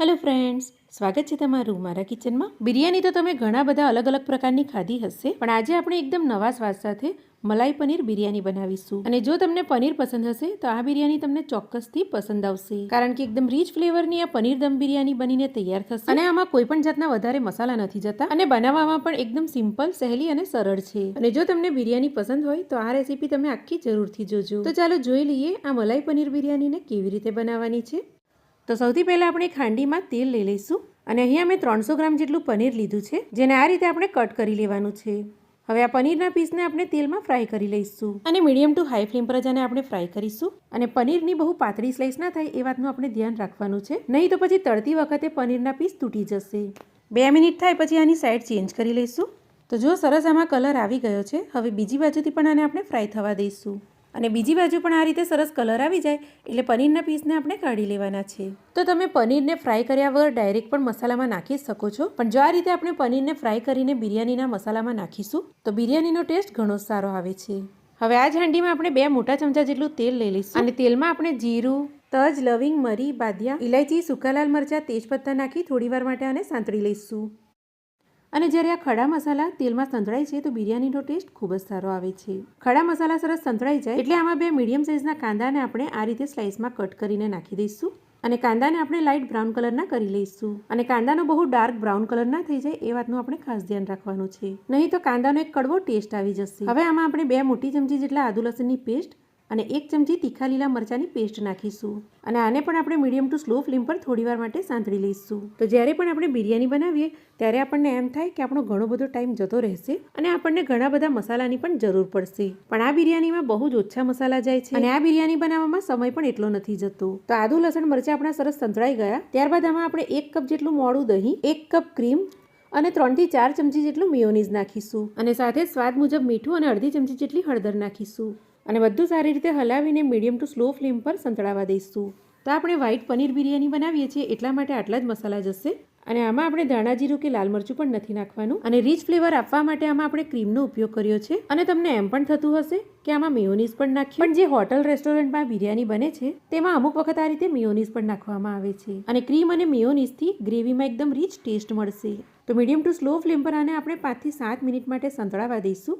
Hello friends સ્વાગત છે તમારું મારા કિચનમાં બિરયાની તો તમે ઘણા બધા અલગ અલગ પ્રકારની ખાધી હશે, પણ આજે આપણે એકદમ નવા સ્વાદ સાથે મલાઈ પનીર બિરયાની બનાવીશું. અને જો તમને પનીર પસંદ હશે, તો આ બિરયાની તમને ચોક્કસથી પસંદ આવશે. કારણ કે એકદમ રીચ ફ્લેવરની આ પનીર દમ બિરયાની બનીને તૈયાર થશે. અને આમાં કોઈ પણ જાતના વધારે મસાલા નથી જતા. અને બનાવવામાં પણ એકદમ સિમ્પલ સહેલી અને સરળ છે. અને જો તમને બિરયાની પસંદ હોય, તો આ રેસીપી તમે આખી જરૂરથી જોજો. તો ચાલો જોઈ લઈએ આ મલાઈ પનીર બિરયાનીને કેવી રીતે બનાવવાની છે. તો સૌથી પહેલાં આપણે ખાંડીમાં તેલ લઈ લઈશું અને અહીંયા મેં ત્રણસો ગ્રામ જેટલું પનીર લીધું છે જેને આ રીતે આપણે કટ કરી લેવાનું છે. હવે આ પનીરના પીસને આપણે તેલમાં ફ્રાય કરી લઈશું. અને મીડિયમ ટુ હાઈ ફ્લેમ પર જ આને આપણે ફ્રાય કરીશું. અને પનીરની બહુ પાતળી સ્લાઈસ ના થાય એ વાતનું આપણે ધ્યાન રાખવાનું છે. નહીં તો પછી તળતી વખતે પનીરના પીસ તૂટી જશે. બે મિનિટ થાય પછી આની સાઈડ ચેન્જ કરી લઈશું. તો જો સરસ આમાં કલર આવી ગયો છે હવે બીજી બાજુથી પણ આને આપણે ફ્રાય થવા દઈશું. અને બીજી બાજુ પણ આ રીતે સરસ કલર આવી જાય એટલે પનીરના પીસને આપણે કાઢી લેવાના છે. તો તમે પનીરને ફ્રાય કર્યા વગર ડાયરેક્ટ પણ મસાલામાં નાખી શકો છો. પણ જો આ રીતે આપણે પનીરને ફ્રાય કરીને બિરયાનીના મસાલામાં નાખીશું, તો બિરયાનીનો ટેસ્ટ ઘણો સારો આવે છે. હવે આ જ હાંડીમાં આપણે બે મોટા ચમચા જેટલું તેલ લઈ લઈશું. અને તેલમાં આપણે જીરું, તજ, લવિંગ, મરી, બાદિયા ઇલાયચી સુકાલાલ મરચાં, તેજપત્તા નાખી થોડીવાર માટે આને સાંતળી લઈશું. અને જ્યારે આ ખડા મસાલા તેલમાં સંતળાય છે, તો બિરયાનીનો ટેસ્ટ ખૂબ જ સારો આવે છે. ખડા મસાલા સરસ સંતળાઈ જાય એટલે આમાં બે મીડિયમ સાઇઝના કાંદાને આપણે આ રીતે સ્લાઇસમાં કટ કરીને નાખી દઈશું. અને કાંદાને આપણે લાઇટ બ્રાઉન કલરના કરી લઈશું. અને કાંદાનો બહુ ડાર્ક બ્રાઉન કલર ના થઈ જાય એ વાતનું આપણે ખાસ ધ્યાન રાખવાનું છે. નહીં તો કાંદાનો એક કડવો ટેસ્ટ આવી જશે. હવે આમાં આપણે બે મોટી ચમચી જેટલા આદુ લસણની પેસ્ટ અને એક ચમચી તીખા લીલા મરચાંની પેસ્ટ નાખીશું. અને આને પણ આપણે મીડિયમ ટુ સ્લો ફ્લેમ પર થોડીવાર માટે સાંતળી લઈશું. તો જ્યારે પણ આપણે બિરયાની બનાવીએ, ત્યારે આપણને એમ થાય કે આપણો ઘણો બધો ટાઈમ જતો રહેશે અને આપણને ઘણા બધા મસાલાની પણ જરૂર પડશે. પણ આ બિરયાનીમાં બહુ જ ઓછા મસાલા જાય છે. અને આ બિરયાની બનાવવામાં સમય પણ એટલો નથી જતો. તો આદુ, લસણ, મરચાં આપણા સરસ સંતળાઈ ગયા. ત્યારબાદ આમાં આપણે એક કપ જેટલું મોડું દહીં, એક કપ ક્રીમ અને ત્રણથી ચાર ચમચી જેટલું મિયોનીઝ નાખીશું. અને સાથે સ્વાદ મુજબ મીઠું અને અડધી ચમચી જેટલી હળદર નાખીશું. અને બધું સારી રીતે હલાવીને મીડિયમ ટુ સ્લો ફ્લેમ પર સંતળાવા દઈશું. તો આપણે વ્હાઈટ પનીર બિરયાની બનાવીએ છીએ, એટલા માટે આટલા જ મસાલા જશે. અને આમાં આપણે ધાણા જીરું કે લાલ મરચું પણ નથી નાખવાનું. અને રીચ ફ્લેવર આપવા માટે આમાં આપણે ક્રીમનો ઉપયોગ કર્યો છે. અને તમને એમ પણ થતું હશે કે આમાં મિયોનીઝ પણ નાખી પણ જે હોટલ રેસ્ટોરન્ટમાં બિરયાની બને છે, તેમાં અમુક વખત આ રીતે મિયોનીઝ પણ નાખવામાં આવે છે. અને ક્રીમ અને મિયોનીઝથી ગ્રેવીમાં એકદમ રીચ ટેસ્ટ મળશે. તો મીડિયમ ટુ સ્લો ફ્લેમ પર આને આપણે પાંચથી સાત મિનિટ માટે સંતળાવા દઈશું.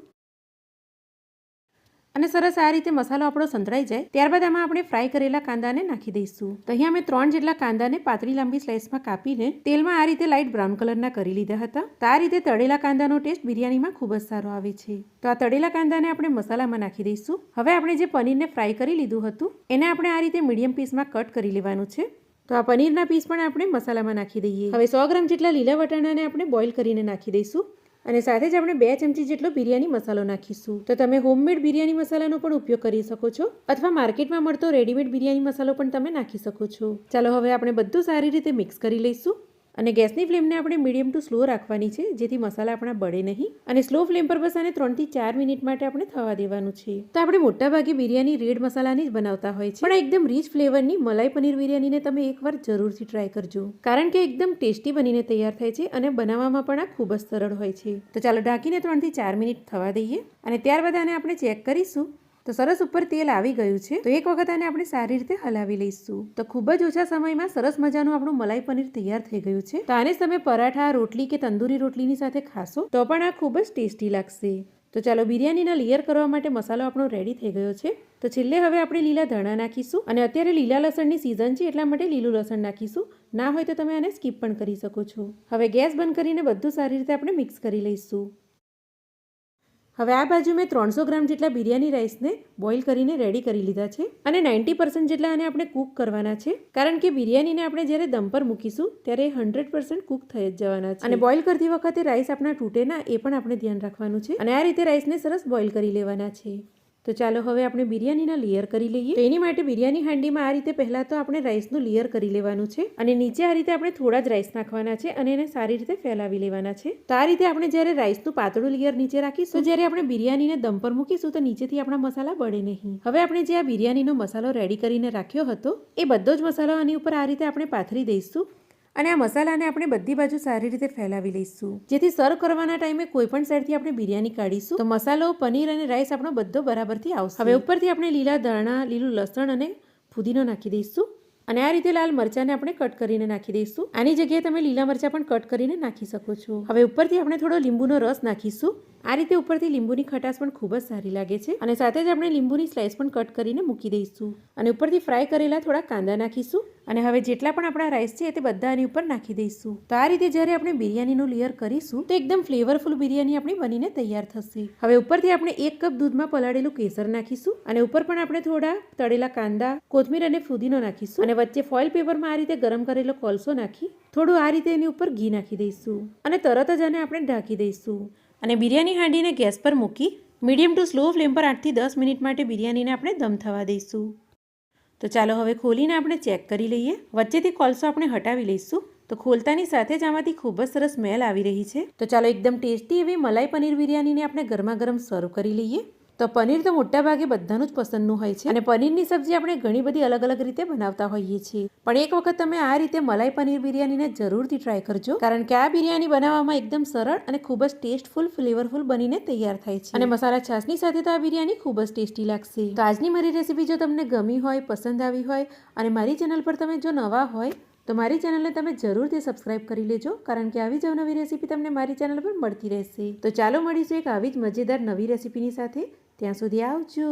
અને સરસ આ રીતે મસાલો આપણો સંતળાઈ જાય, ત્યારબાદ આમાં આપણે ફ્રાય કરેલા કાંદાને નાખી દઈશું. તો અહીંયા મેં ત્રણ જેટલા કાંદાને પાતળી લાંબી સ્લાઇસમાં કાપીને તેલમાં આ રીતે લાઇટ બ્રાઉન કલરના કરી લીધા હતા. તો આ રીતે તળેલા કાંદાનો ટેસ્ટ બિરયાનીમાં ખૂબ જ સારો આવે છે. તો આ તળેલા કાંદાને આપણે મસાલામાં નાખી દઈશું. હવે આપણે જે પનીરને ફ્રાય કરી લીધું હતું, એને આપણે આ રીતે મીડિયમ પીસમાં કટ કરી લેવાનું છે. તો આ પનીરના પીસ પણ આપણે મસાલામાં નાખી દઈએ. હવે સો ગ્રામ જેટલા લીલા વટાણાને આપણે બોઇલ કરીને નાખી દઈશું. અને સાથે જ આપણે બે ચમચી જેટલો બિરયાની મસાલો નાખીશું. તો તમે હોમમેડ બિરયાની મસાલાનો પણ ઉપયોગ કરી શકો છો, અથવા માર્કેટમાં મળતો રેડીમેડ બિરયાની મસાલો પણ તમે નાખી શકો છો. ચાલો હવે આપણે બધું સારી રીતે મિક્સ કરી લઈશું. અને ગેસની ફ્લેમને આપણે મીડિયમ ટુ સ્લો રાખવાની છે, જેથી મસાલા આપણા બળે નહીં. અને સ્લો ફ્લેમ પર બસ આને ત્રણથી ચાર મિનિટ માટે આપણે થવા દેવાનું છે. તો આપણે મોટાભાગે બિરયાની રેડ મસાલાની જ બનાવતા હોય છે. પણ એકદમ રીચ ફ્લેવરની મલાઈ પનીર બિરયાનીને તમે એકવાર જરૂરથી ટ્રાય કરજો. કારણ કે એકદમ ટેસ્ટી બનીને તૈયાર થાય છે અને બનાવવામાં પણ આ ખૂબ જ સરળ હોય છે. તો ચાલો ઢાંકીને ત્રણથી ચાર મિનિટ થવા દઈએ અને ત્યારબાદ આને આપણે ચેક કરીશું. તો સરસ ઉપર તેલ આવી ગયું છે. તો એક વખત આને આપણે સારી રીતે હલાવી લઈશું. તો ખૂબ જ ઓછા સમયમાં સરસ મજાનું આપણું મલાઈ પનીર તૈયાર થઈ ગયું છે. તો આને તમે પરાઠા, રોટલી કે તંદૂરી રોટલીની સાથે ખાશો તો પણ આ ખૂબ જ ટેસ્ટી લાગશે. તો ચાલો બિરયાનીના લેયર કરવા માટે મસાલો આપણો રેડી થઈ ગયો છે. તો છેલ્લે હવે આપણે લીલા ધાણા નાખીશું અને અત્યારે લીલા લસણની સિઝન છે એટલા માટે લીલું લસણ નાખીશું. ના હોય તો તમે આને સ્કીપ પણ કરી શકો છો. હવે ગેસ બંધ કરીને બધું સારી રીતે આપણે મિક્સ કરી લઈશું. હવે આ બાજુ મેં ત્રણસો ગ્રામ જેટલા બિરયાની રાઈસને બોઇલ કરીને રેડી કરી લીધા છે અને નાઇન્ટી પર્સન્ટ જેટલા આને આપણે કૂક કરવાના છે. કારણ કે બિરયાનીને આપણે જ્યારે દમ પર મૂકીશું, ત્યારે હંડ્રેડ પર્સન્ટ કૂક થઈ જ જવાના છે. અને બોઇલ કરતી વખતે રાઈસ આપણા તૂટે ના, એ પણ આપણે ધ્યાન રાખવાનું છે. અને આ રીતે રાઈસને સરસ બોઇલ કરી લેવાના છે. તો ચાલો હવે આપણે બિરયાનીના લેયર કરી લઈએ. એની માટે બિરયાની હાંડીમાં આ રીતે પહેલાં તો આપણે રાઈસનું લેયર કરી લેવાનું છે અને નીચે આ રીતે આપણે થોડા જ રાઈસ નાખવાના છે અને એને સારી રીતે ફેલાવી લેવાના છે. તો આ રીતે આપણે જ્યારે રાઈસનું પાતળું લેયર નીચે રાખીશું જ્યારે આપણે બિરયાનીને દમ પર મૂકીશું, તો નીચેથી આપણા મસાલા બળે નહીં. હવે આપણે જે આ બિરયાનીનો મસાલો રેડી કરીને રાખ્યો હતો, એ બધો જ મસાલો આની ઉપર આ રીતે આપણે પાથરી દઈશું. અને આ મસાલાને આપણે બધી બાજુ સારી રીતે ફેલાવી લઈશું. જેથી સર્વ કરવાના ટાઈમે કોઈ પણ સાઈડથી આપણે બિરયાની કાઢીશું, તો મસાલો, પનીર અને રાઈસ આપણો બધો બરાબરથી આવશે. હવે ઉપરથી આપણે લીલા ધાણા, લીલું લસણ અને ફુદીનો નાખી દઈશું. અને આ રીતે લાલ મરચાંને આપણે કટ કરીને નાખી દઈશું. આની જગ્યાએ તમે લીલા મરચાં પણ કટ કરીને નાખી શકો છો. હવે ઉપરથી આપણે થોડો લીંબુનો રસ નાખીશું. આ રીતે ઉપરથી લીંબુની ખટાશ પણ ખૂબ જ સારી લાગે છે. અને સાથે જ આપણે લીંબુની સ્લાઇસ પણ કટ કરીને મૂકી દઈશું. અને ઉપરથી ફ્રાય કરેલા થોડા કાંદા નાખીશું. અને હવે જેટલા પણ આપણા રાઈસ છે તે બધા આની ઉપર નાખી દઈશું. તો આ રીતે જ્યારે આપણે બિરયાનીનું લેયર કરીશું, તો એકદમ ફ્લેવરફુલ બિરયાની આપણી બનીને તૈયાર થશે. હવે ઉપરથી આપણે એક કપ દૂધમાં પલાળેલું કેસર નાખીશું અને ઉપર પણ આપણે થોડા તળેલા કાંદા, કોથમીર અને ફુદીનો નાખીશું અને વચ્ચે ફોઇલ પેપરમાં આ રીતે ગરમ કરેલો કોલસો નાખી થોડું આ રીતે એની ઉપર ઘી નાખી દઈશું અને તરત જ આને આપણે ઢાંકી દઈશું. અને બિરયાની હાંડીને ગેસ પર મૂકી મીડિયમ ટુ સ્લો ફ્લેમ પર આઠથી દસ મિનિટ માટે બિરયાનીને આપણે દમ થવા દઈશું. તો ચાલો હવે ખોલીને આપણે ચેક કરી લઈએ. વચ્ચેથી કોલસો આપણે હટાવી લઈશું. તો ખોલતાની સાથે જ આમાંથી ખૂબ જ સરસ સ્મેલ આવી રહી છે. તો ચાલો એકદમ ટેસ્ટી એવી મલાઈ પનીર બિરયાનીને આપણે ગરમા ગરમ સર્વ કરી લઈએ. તો પનીર તો મોટા ભાગે બધાનું જ પસંદનું હોય છે. અને પનીરની સબ્જી આપણે ઘણી બધી અલગ અલગ રીતે બનાવતા હોઈએ છીએ. પણ એક વખત તમે આ રીતે મલાઈ પનીર બિરયાનીને જરૂરથી ટ્રાય કરજો, કારણ કે આ બિરયાની બનાવવામાં એકદમ સરળ અને ખૂબ જ ટેસ્ટફુલ ફ્લેવરફુલ બનીને તૈયાર થાય છે. અને મસાલા છાશની સાથે તો આ બિરયાની ખૂબ જ ટેસ્ટી લાગશે. તો આજની મારી રેસીપી જો તમને ગમી હોય, પસંદ આવી હોય અને મારી ચેનલ પર તમે જો નવા હોય, તો મારી ચેનલને તમે જરૂરથી સબસ્ક્રાઇબ કરી લેજો, કારણ કે આવી જ અવનવી રેસીપી તમને મારી ચેનલ પર મળતી રહેશે. તો ચાલો મળીશું એક આવી જ મજેદાર નવી રેસીપીની સાથે. ત્યાં સુધી આવજો.